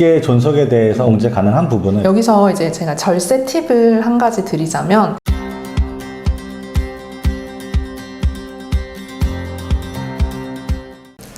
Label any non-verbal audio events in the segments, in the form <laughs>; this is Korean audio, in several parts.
직계 존속에 대해서 공제 가능한 부분을 여기서 이제 제가 절세 팁을 한 가지 드리자면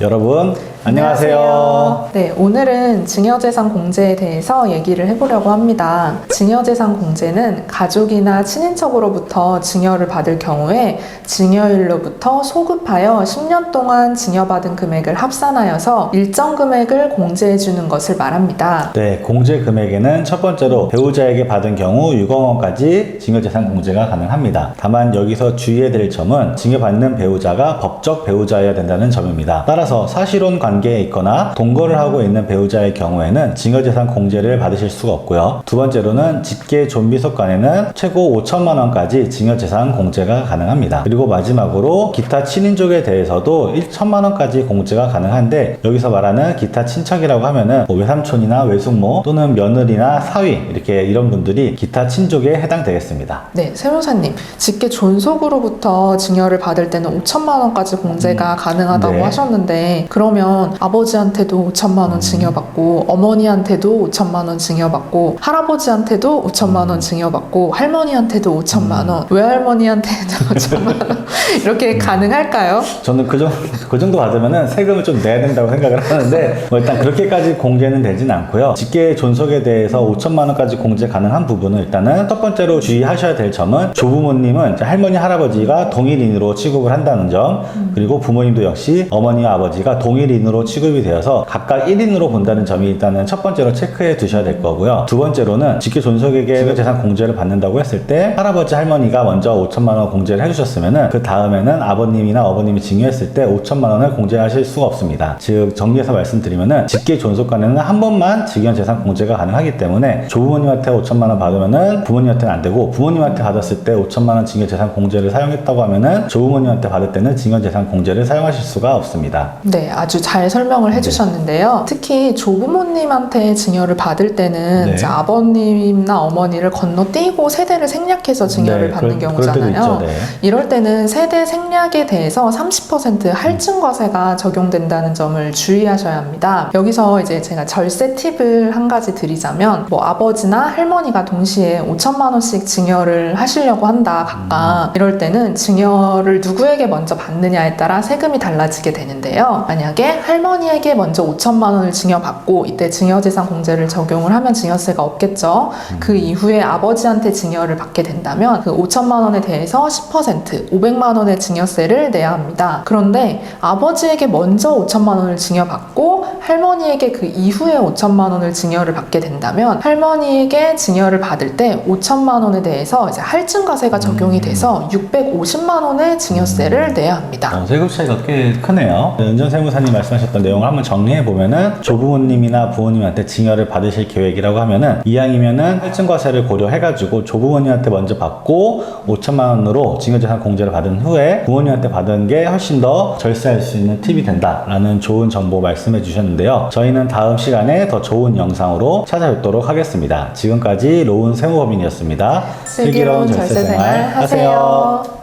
여러분 안녕하세요. 네, 오늘은 증여재산 공제에 대해서 얘기를 해보려고 합니다. 증여재산 공제는 가족이나 친인척으로부터 증여를 받을 경우에 증여일로부터 소급하여 10년 동안 증여받은 금액을 합산하여서 일정 금액을 공제해주는 것을 말합니다. 네, 공제 금액에는 첫 번째로 배우자에게 받은 경우 6억 원까지 증여재산 공제가 가능합니다. 다만 여기서 주의해야 될 점은 증여받는 배우자가 법적 배우자여야 된다는 점입니다. 따라서 사실혼 관 계에 있거나 동거를 하고 있는 배우자의 경우에는 증여재산 공제를 받으실 수가 없고요. 두 번째로는 직계 존비 속 간에는 최고 5천만 원까지 증여재산 공제가 가능합니다. 그리고 마지막으로 기타 친인족에 대해서도 1천만 원까지 공제가 가능한데 여기서 말하는 기타 친척이라고 하면은 뭐 외삼촌이나 외숙모 또는 며느리나 사위 이렇게 이런 분들이 기타 친족에 해당되겠습니다. 네, 세무사님, 직계 존속으로부터 증여를 받을 때는 5천만 원까지 공제가 가능하다고 네. 하셨는데 그러면 아버지한테도 5천만 원 증여받고 어머니한테도 5천만 원 증여받고 할아버지한테도 5천만 원 증여받고 할머니한테도 5천만 원, 외할머니한테도 <laughs> 5천만 원. 이렇게 가능할까요? 저는 그, 정도, 그 정도 받으면은 세금을 좀 내야 된다고 생각을 하는데 뭐 일단 그렇게까지 공제는 되진 않고요. 직계 존속에 대해서 5천만 원까지 공제 가능한 부분은 일단은 첫 번째로 주의하셔야 될 점은 조부모님은 할머니 할아버지가 동일인으로 취급을 한다는 점. 그리고 부모님도 역시 어머니와 아버지가 동일인으로 취급이 되어서 각각 1인으로 본다는 점이 일단은 첫 번째로 체크해 두셔야 될 거고요. 두 번째로는 직계 존속에게 재산 공제를 받는다고 했을 때 할아버지 할머니가 먼저 5천만 원 공제를 해주셨으면은 그 다음에는 아버님이나 어머님이 증여했을 때 5천만 원을 공제하실 수가 없습니다. 즉 정리해서 말씀드리면은 직계 존속 간에는 한 번만 직연 재산 공제가 가능하기 때문에 조부모님한테 5천만 원 받으면은 부모님한테는 안 되고 부모님한테 받았을 때 5천만 원 증여 재산 공제를 사용했다고 하면은 조부모님한테 받을 때는 증여 재산 공제를 사용하실 수가 없습니다. 네, 아주 잘 설명을 해주셨는데요. 특히 조부모님한테 증여를 받을 때는 네. 이제 아버님이나 어머니를 건너뛰고 세대를 생략해서 증여를 네, 받는 그럴- 그럴 때도 경우잖아요. 있죠. 네. 이럴 때는 세대 생략에 대해서 30% 할증 과세가 적용된다는 점을 주의하셔야 합니다. 여기서 이제 제가 절세 팁을 한 가지 드리자면 뭐 아버지나 할머니가 동시에 5천만 원씩 증여를 하시려고 한다 각각 이럴 때는 증여를 누구에게 먼저 받느냐에 따라 세금이 달라지게 되는데요. 만약에 할 머니에게 먼저 5천만 원을 증여받고 이때 증여재산 공제를 적용을 하면 증여세가 없겠죠. 그 이후에 아버지한테 증여를 받게 된다면 그 5천만 원에 대해서 10% 500만 원의 증여세를 내야 합니다. 그런데 아버지에게 먼저 5천만 원을 증여받고 할머니에게 그 이후에 5천만 원을 증여를 받게 된다면 할머니에게 증여를 받을 때 5천만 원에 대해서 이제 할증과세가 적용이 돼서 650만 원의 증여세를 내야 합니다. 어, 세금 차이가 꽤 크네요. 은전 세무사님 말씀 하셨던 내용을 한번 정리해 보면은 조부모님이나 부모님한테 증여를 받으실 계획이라고 하면은 이왕이면은 할증과세를 고려해가지고 조부모님한테 먼저 받고 5천만 원으로 증여재산 공제를 받은 후에 부모님한테 받은 게 훨씬 더 절세할 수 있는 팁이 된다라는 좋은 정보 말씀해 주셨는데요. 저희는 다음 시간에 더 좋은 영상으로 찾아뵙도록 하겠습니다. 지금까지 로운 세무법인이었습니다. 슬기로운 절세 생활 하세요.